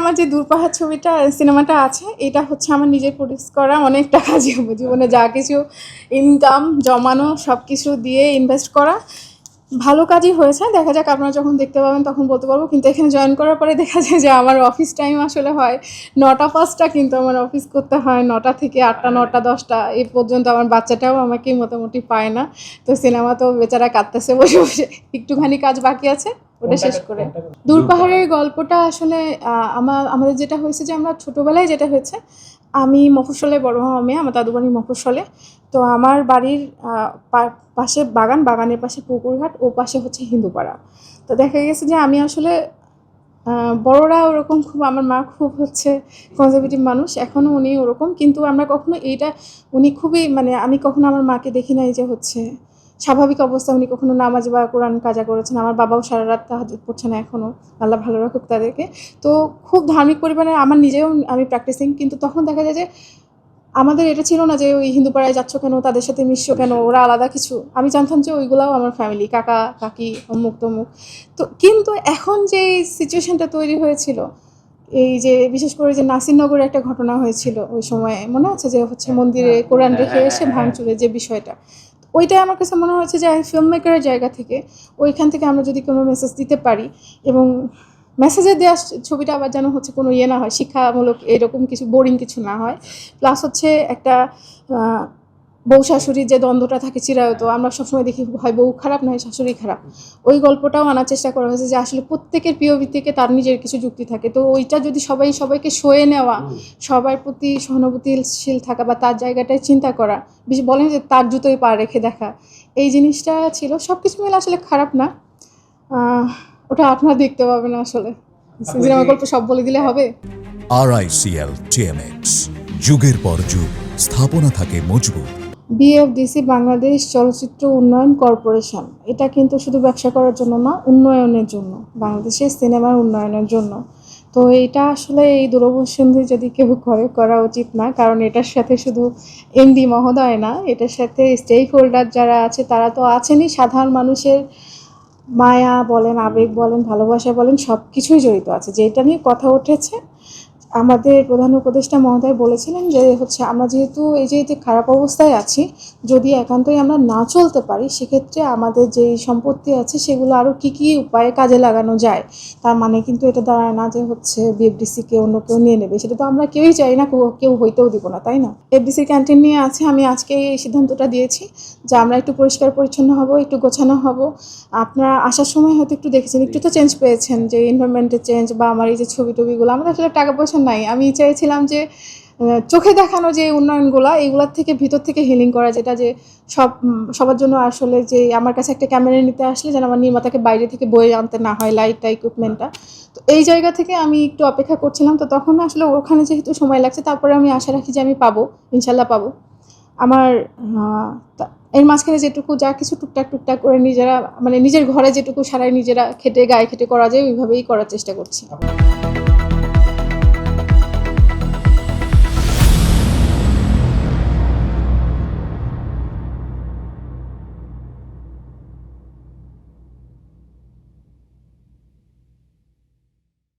আমার যে দূরপাহাড় ছবিটা, সিনেমাটা আছে, এটা হচ্ছে আমার নিজের প্রডিউস করা অনেক টাকা জীব- জীবনে যা কিছু ইনকাম জমানো সব কিছু দিয়ে ইনভেস্ট করা। ভালো কাজই হয়েছে। দেখা যাক আপনারা যখন দেখতে পাবেন তখন বলতে পারব। কিন্তু এখানে জয়েন করার পরে দেখা যায় যে আমার অফিস টাইম আসলে হয় নটা পাঁচটা কিন্তু আমার অফিস করতে হয়। নটা থেকে আটটা নটা দশটা এই পর্যন্ত আমার বাচ্চাটাও আমাকে মোটামুটি পায় না। তো সিনেমা তো বেচারা কাঁদতেছে বসে বসে। একটুখানি কাজ বাকি আছে ওটা শেষ করে। দূর পাহাড়ের গল্পটা আসলে আমার আমাদের যেটা হয়েছে যে আমরা ছোটোবেলায় যেটা হয়েছে আমি মফস্বলে বড় হওয়া মেয়ে, আমার দাদু বাড়ি মফস্বলে। তো আমার বাড়ির পাশে বাগান, বাগানের পাশে পুকুরঘাট, ও পাশে হচ্ছে হিন্দুপাড়া। তো দেখা গেছে যে আমি আসলে বড়রা ওরকম খুব, আমার মা খুব হচ্ছে কনজারভেটিভ মানুষ এখনও উনি ওরকম। কিন্তু আমরা কখনো এইটা, উনি খুবই মানে আমি কখনো আমার মাকে দেখি নাই যে হচ্ছে স্বাভাবিক অবস্থা উনি কখনো নামাজ বা কোরআন কাজা করেছেন। আমার বাবাও সারা রাত তাহাজুদ পড়ছে না এখনও আল্লাহ ভালো রাখুক তাদেরকে। তো খুব ধার্মিক পরিমাণে আমার নিজেও আমি প্র্যাকটিসিং কিন্তু তখন দেখা যায় যে আমাদের এটা ছিল না যে ওই হিন্দু পাড়ায় যাচ্ছ কেন তাদের সাথে মিশছো কেন ওরা আলাদা কিছু। আমি জানতাম যে ওইগুলাও আমার ফ্যামিলি কাকা কাকি অমুক তমুক। তো কিন্তু এখন যে সিচুয়েশনটা তৈরি হয়েছিল এই যে বিশেষ করে যে নাসিরনগরে একটা ঘটনা হয়েছিল ওই সময়ে মনে আছে যে হচ্ছে মন্দিরে কোরআন রেখে এসে ভাঙচুরের যে বিষয়টা ওইটাই আমার কাছে মনে হয়েছে যে ফিল্ম মেকারের জায়গা থেকে ওইখান থেকে আমরা যদি কোনো মেসেজ দিতে পারি এবং মেসেজে দেওয়া ছবিটা আবার যেন হচ্ছে কোনো ইয়ে না হয়, শিক্ষামূলক এরকম কিছু বোরিং কিছু না হয়। প্লাস হচ্ছে একটা বউ শাশুড়ির যে দ্বন্দ্বটা থাকে চিরায়ত আমরা সবসময় দেখি হয় বউ খারাপ নয় শাশুড়ি খারাপ। ওই গল্পটাও আনার চেষ্টা করা হয়েছে যে আসলে প্রত্যেকের প্রিয় থেকে তার নিজের কিছু যুক্তি থাকে। তো ওইটা যদি সবাই সবাইকে সয়ে নেওয়া সবার প্রতি সহানুভূতিশীল থাকা বা তার জায়গাটায় চিন্তা করা বিশেষ বলেন যে তার জুতোই পা রেখে দেখা এই জিনিসটা ছিল। সব কিছু মিলে আসলে খারাপ না। ওটা আপনারা দেখতে পাবেন আসলে। সিনেমা গল্প সব বলে দিলে হবে। আরআইসিএল টিএমএক্স যুগের পর যুগ স্থাপনা থাকে মজবুত। বিএফডিসি বাংলাদেশ চলচ্চিত্র উন্নয়ন কর্পোরেশন। এটা কিন্তু শুধু ব্যবসা করার জন্য না, উন্নয়নের জন্য, বাংলাদেশের সিনেমার উন্নয়নের জন্য। তো এটা আসলে এই দূরবসন্ধি যদি কেউ করে, করা উচিত না, কারণ এটার সাথে শুধু এমডি মহোদয় না, এটার সাথে স্টেক হোল্ডার যারা আছে, তারা তো আছেনই। সাধারণ মানুষের মায়া বলেন, আবেগ বলেন, ভালোবাসা বলেন সব কিছুই জড়িত আছে। যেটা নিয়ে কথা উঠেছে আমাদের প্রধান উপদেষ্টা মহোদয় বলেছিলেন যে হচ্ছে আমরা যেহেতু এই যে যে খারাপ অবস্থায় আছি, যদি একান্তই আমরা না চলতে পারি, সেক্ষেত্রে আমাদের যেই সম্পত্তি আছে সেগুলো আরও কী কী উপায়ে কাজে লাগানো যায়, তার মানে কিন্তু এটা দাঁড়ায় না যে হচ্ছে বিএফডিসিকে অন্য কেউ নিয়ে নেবে। সেটা তো আমরা কেউই চাই না, কেউ- হইতেও দিব না, তাই না? এফডিসির ক্যান্টিন নিয়ে আছে, আমি আজকে এই সিদ্ধান্তটা দিয়েছি যে আমরা একটু পরিষ্কার পরিচ্ছন্ন হব, একটু গোছানো হব। আপনারা আসার সময় হয়তো একটু দেখেছেন, একটু তো চেঞ্জ পেয়েছেন যে এনভায়রনমেন্টের চেঞ্জ বা আমার এই যে ছবি টবিগুলো আমাদের আসলে টাকা পয়সা নাই। আমি চাইছিলাম যে চোখে দেখানো যে উন্নয়নগুলো, এইগুলোর থেকে ভিতর থেকে হিলিং করা, যেটা যে সব সবার জন্য আসলে যে আমার কাছে একটা ক্যামেরা নিতে আসলে যেন আমার নির্মাতাকে বাইরে থেকে বয়ে আনতে না হয় লাইটটা ইকুইপমেন্টটা তো এই জায়গা থেকে আমি একটু অপেক্ষা করছিলাম। তো তখন আসলে ওখানে যেহেতু সময় লাগছে, তারপরে আমি আশা রাখি যে আমি পাবো, ইনশাল্লাহ পাবো। আমার এর মাঝখানে যেটুকু যা কিছু টুকটাক টুকটাক করে নিজেরা মানে নিজের ঘরে যেটুকু সারাই নিজেরা খেটে, গায়ে খেটে করা যায়, ওইভাবেই করার চেষ্টা করছি।